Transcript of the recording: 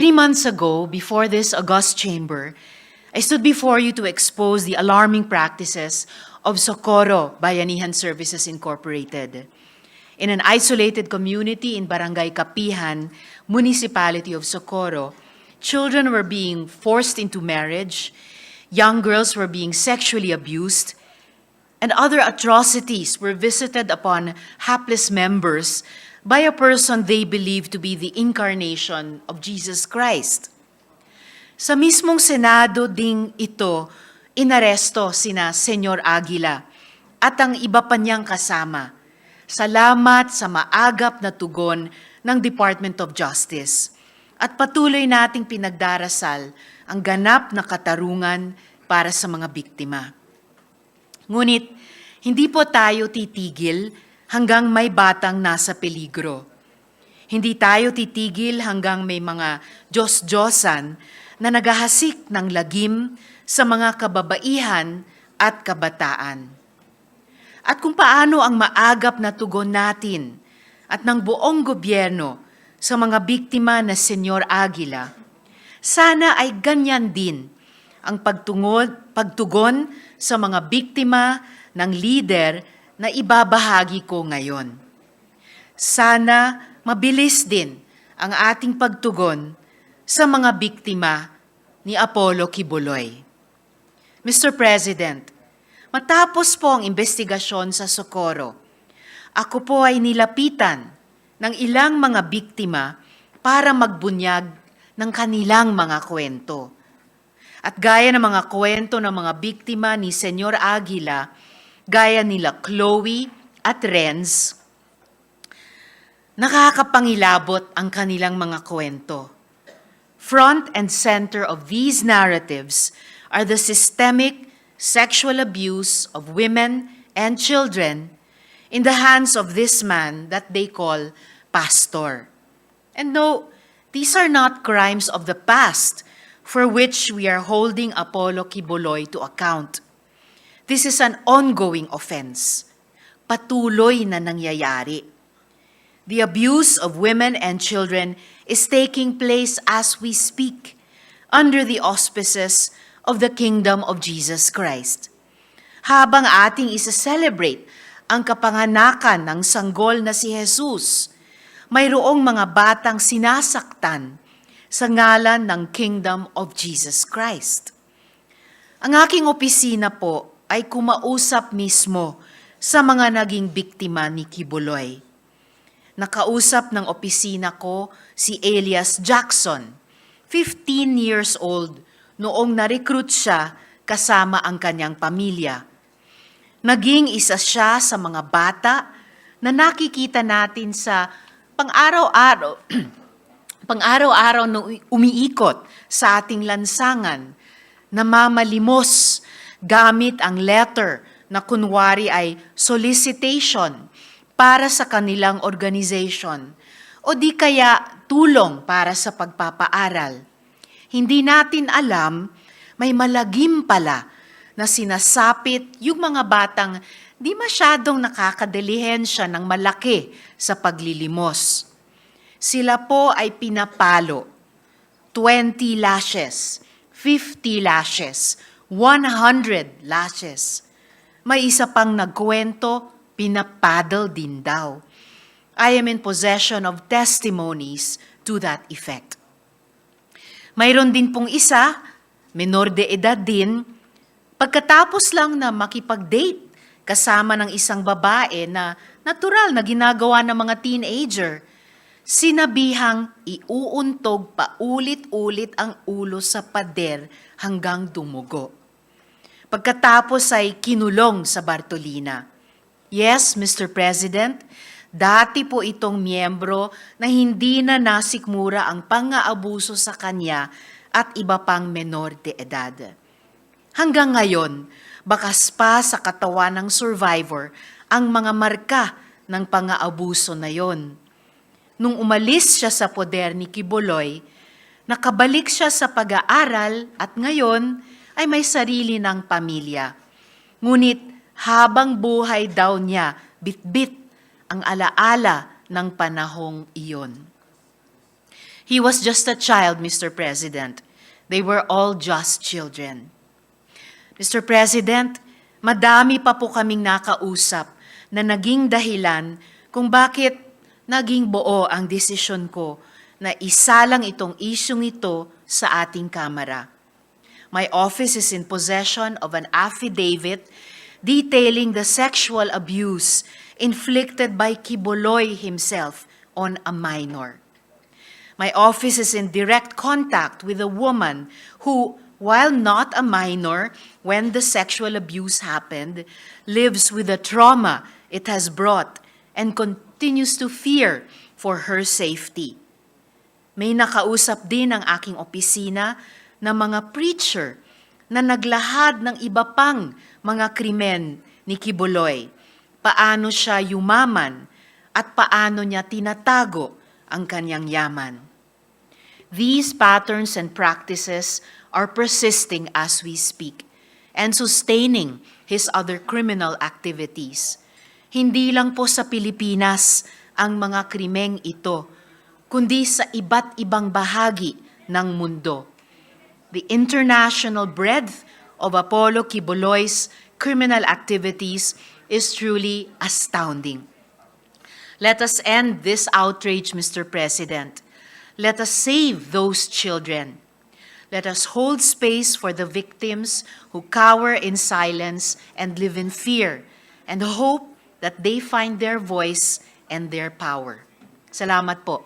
Three months ago, before this august chamber, I stood before you to expose the alarming practices of Socorro Bayanihan Services Incorporated. In an isolated community in Barangay Kapihan, municipality of Socorro, children were being forced into marriage, young girls were being sexually abused, and other atrocities were visited upon hapless members by a person they believed to be the incarnation of Jesus Christ. Sa mismong Senado ding ito, inaresto sina Senyor Aguila at ang iba pa niyang kasama. Salamat sa maagap na tugon ng Department of Justice at patuloy nating pinagdarasal ang ganap na katarungan para sa mga biktima. Ngunit hindi po tayo titigil hanggang may batang nasa peligro. Hindi tayo titigil hanggang may mga Diyos-Diyosan na naghahasik ng lagim sa mga kababaihan at kabataan. At kung paano ang maagap na tugon natin at ng buong gobyerno sa mga biktima na Senyor Aguila, sana ay ganyan din ang pagtungod, pagtugon sa mga biktima ng lider na ibabahagi ko ngayon. Sana mabilis din ang ating pagtugon sa mga biktima ni Apollo Kibuloy. Mr. President, matapos po ang investigasyon sa Socorro, ako po ay nilapitan ng ilang mga biktima para magbunyag ng kanilang mga kwento. At gaya ng mga kwento ng mga biktima ni Senyor Aguila, gaya nila Chloe at Renz, nakakapangilabot ang kanilang mga kwento. Front and center of these narratives are the systemic sexual abuse of women and children in the hands of this man that they call pastor. And no, these are not crimes of the past for which we are holding Apollo Kibuloy to account. This is an ongoing offense. Patuloy na nangyayari. The abuse of women and children is taking place as we speak under the auspices of the kingdom of Jesus Christ. Habang ating isa-celebrate ang kapanganakan ng sanggol na si Jesus, mayroong mga batang sinasaktan sa ngalan ng kingdom of Jesus Christ. Ang aking opisina po ay kumausap mismo sa mga naging biktima ni Kibuloy. Nakausap ng opisina ko si Elias Jackson, 15 years old, noong na-recruit siya kasama ang kanyang pamilya. Naging isa siya sa mga bata na nakikita natin sa pang-araw-araw, pang-araw-araw na umiikot sa ating lansangan, namamalimos gamit ang letter na kunwari ay solicitation para sa kanilang organization o di kaya tulong para sa pagpapaaral. Hindi natin alam, may malagim pala na sinasapit yung mga batang di masyadong nakakadilihensya ng malaki sa paglilimos. Sila po ay pinapalo. 20 lashes, 50 lashes, 100 lashes. May isa pang nagkwento, pinapaddle din daw. I am in possession of testimonies to that effect. Mayroon din pong isa, menor de edad din, pagkatapos lang na makipag-date kasama ng isang babae na natural na ginagawa ng mga teenager, sinabihang iuuntog pa ulit-ulit ang ulo sa pader hanggang dumugo. Pagkatapos ay kinulong sa Bartolina. Yes, Mr. President, dati po itong miyembro na hindi na nasikmura ang pang-aabuso sa kanya at iba pang menor de edad. Hanggang ngayon, bakas pa sa katawan ng survivor ang mga marka ng pang-aabuso na yon. Nung umalis siya sa poder ni Kiboloy, nakabalik siya sa pag-aaral at ngayon ay may sarili ng pamilya. Ngunit habang buhay daw niya, bitbit ang alaala ng panahong iyon. He was just a child, Mr. President. They were all just children. Mr. President, madami pa po kaming nakausap na naging dahilan kung bakit naging buo ang desisyon ko na isalang itong isyong ito sa ating Kamara. My office is in possession of an affidavit detailing the sexual abuse inflicted by Kiboloy himself on a minor. My office is in direct contact with a woman who, while not a minor when the sexual abuse happened, lives with the trauma it has brought and continues to fear for her safety. May nakausap din ang aking opisina na mga preacher na naglahad ng iba pang mga krimen ni Kibuloy. Paano siya yumaman at paano niya tinatago ang kanyang yaman. These patterns and practices are persisting as we speak and sustaining his other criminal activities. Hindi lang po sa Pilipinas ang mga krimeng ito, kundi sa iba't ibang bahagi ng mundo. The international breadth of Apollo Kibuloy's criminal activities is truly astounding. Let us end this outrage, Mr. President. Let us save those children. Let us hold space for the victims who cower in silence and live in fear, and hope that they find their voice and their power. Salamat po,